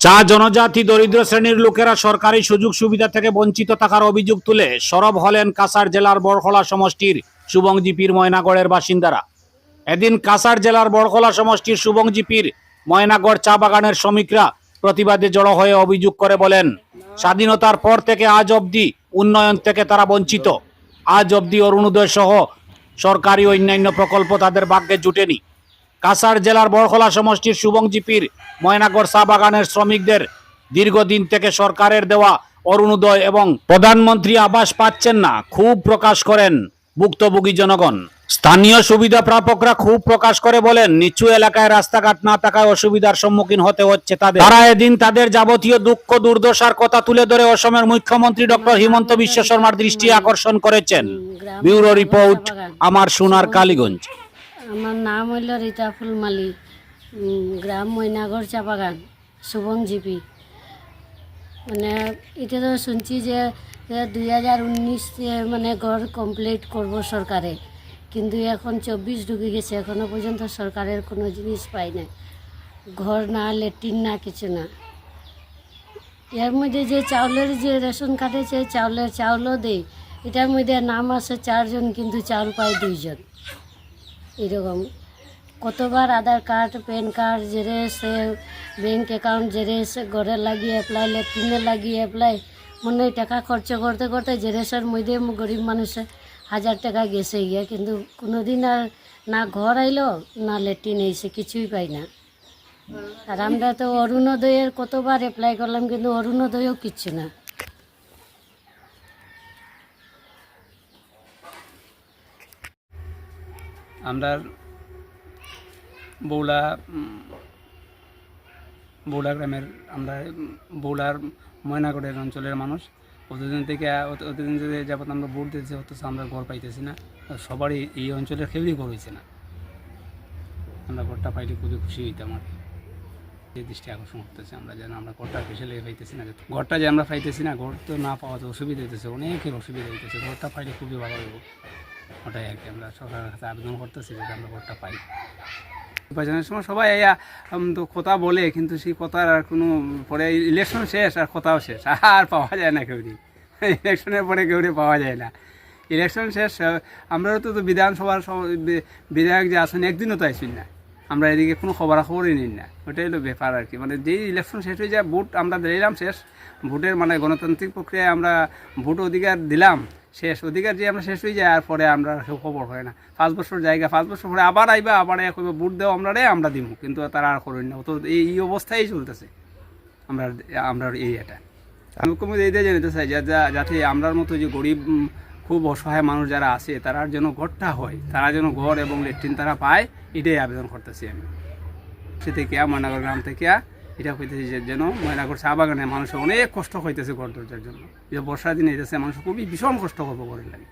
চা জনজাতি দরিদ্র শ্রেণির লোকেরা সরকারি সুযোগ সুবিধা থেকে বঞ্চিত থাকার অভিযোগ তুলে সরব হলেন কাসার জেলার বড়খলা সমষ্টির সুবংজিপির ময়নাগড়ের বাসিন্দারা। এদিন কাসার জেলার বড়খলা সমষ্টির সুবংজিপির ময়নাগড় চা বাগানের শ্রমিকরা প্রতিবাদে জড়ো হয়ে অভিযোগ করে বলেন, স্বাধীনতার পর থেকে আজ অবধি উন্নয়ন থেকে তারা বঞ্চিত। আজ অবধি অরুণোদয় সহ সরকারি অন্যান্য প্রকল্প তাদের ভাগ্যে জুটেনি। কাসার জেলার বড়খলা সমষ্টির শুভংজিপির ময়নাগড় চা বাগানের শ্রমিকদের দীর্ঘদিন থেকে সরকারের দেওয়া অরুণোদয় এবং প্রধানমন্ত্রী আবাস পাচ্ছেন না, খুব প্রকাশ করেন ভুক্তভোগী জনগণ। স্থানীয় সুবিধা প্রাপকরা খুব প্রকাশ করে বলেন, নিচু এলাকায় রাস্তাঘাট না থাকায় অসুবিধার সম্মুখীন হতে হচ্ছে তাদের। তারা এদিন তাদের যাবতীয় দুঃখ, দুর্দশার কথা তুলে ধরে অসমের মুখ্যমন্ত্রী ডক্টর হিমন্ত বিশ্ব শর্মার দৃষ্টি আকর্ষণ করেছেন। ব্যুরো রিপোর্ট, আমার সোনার কালীগঞ্জ। আমার নাম হইল রীতা ফুলমালি উম, গ্রাম ময়নাগড় চা বাগান মানে এটা তো শুনছি যে দুই হাজার উনিশ মানে ঘর কমপ্লিট করব সরকারে। কিন্তু এখন চব্বিশ ঢুকে গেছে এখনও পর্যন্ত সরকারের কোনো জিনিস পাই না ঘর না লেট্রিন না কিছু না। এর মধ্যে যে চাউলের যে রেশন কার্ডে যে চাউলের চাউলও দেয় এটার মধ্যে নাম আছে চারজন কিন্তু চাউল পায় দুইজন। এরকম। কতবার Aadhaar card, PAN card xerox bank account xerox ঘরে লাগিয়ে অ্যাপ্লাই ল্যাট্রিনে লাগিয়ে অ্যাপ্লাই মনে হয় টাকা খরচ করতে করতে জেরেসের মধ্যে গরিব মানুষের হাজার টাকা গেছে গিয়া। কিন্তু কোনোদিন আর না ঘর আইলো, না ল্যাট্রিন এসে কিছুই পাই না। আর আমরা তো অরুণোদয়ের কতবার অ্যাপ্লাই করলাম, কিন্তু অরুণোদয়ও কিচ্ছু না। আমরা বৌলা বৌলা গ্রামের আমরা বৌলার ময়নাগড়ের অঞ্চলের মানুষ। অতদিন থেকে, অত- অতদিন থেকে যাবত আমরা ভোট দিতেছি অথচ আমরা ঘর পাইতেছি না। সবারই এই অঞ্চলের কেউই ঘর হয়েছে না। আমরা ঘরটা পাইলে খুবই খুশি হইতাম আর। এই দৃষ্টি আকর্ষণ করতেছে আমরা, যেন আমরা ঘরটা লেগে পাইতেছি না। ঘরটা যে আমরা পাইতেছি না, ঘর তো না পাওয়াতে অসুবিধা হইতেছে, অনেকের অসুবিধা হইতেছে। ঘরটা পাইলে খুবই ভালো হইব। ওটাই আর কি। আমরা সরকারের কাছে আবেদন করতেছি যাতে আমরা ভোটটা পাই। নির্বাচনের সময় সবাই তো কথা বলে, কিন্তু সেই কথার আর কোনো, পরে ইলেকশন শেষ আর কথাও শেষ। আর পাওয়া যায় না কেউরি। ইলেকশনের পরে কেউরি পাওয়া যায় না। ইলেকশন শেষ আমরাও তো তো বিধানসভার বিধায়ক যে আসেন একদিনও তো আসবেন না। আমরা এদিকে কোনো খবরাখবরই নিন না। ওটাই হলো ব্যাপার আর কি। মানে যেই ইলেকশন শেষ হয়ে যায়, ভোট আমরা দিলাম শেষ। ভোটের মানে গণতান্ত্রিক প্রক্রিয়ায় আমরা ভোট অধিকার দিলাম। শেষ অধিকার যে আমরা শেষ হয়ে যায় আর পরে আমরা কেউ খবর হয় না। পাঁচ বছর জায়গা, পাঁচ বছর পরে আবার আইবা, আবার এক ভোট দেওয়া আমরা রে, আমরা দিব কিন্তু তারা আর করেন না। তো এই অবস্থায় চলতেছে। আমরা আমরা এই এটা। আমি মুখ্যমন্ত্রী এইটাই জানাতে চাই, যা- যাতে আমরার মতো যে গরিব খুব অসহায় মানুষ যারা আছে, তারার যেন ঘরটা হয়, তারা যেন ঘর এবং লেট্রিন তারা পায়, এটাই আবেদন করতেছি আমি। সে থেকে, ময়নাগর গ্রাম থেকে এটা হইতেছে যে যেন ময়নাগড় চা বাগানে মানুষের অনেক কষ্ট হইতেছে ঘর দরজার জন্য। যে বর্ষা দিনে এসেছে মানুষ খুবই ভীষণ কষ্ট করব ঘরের লাগে।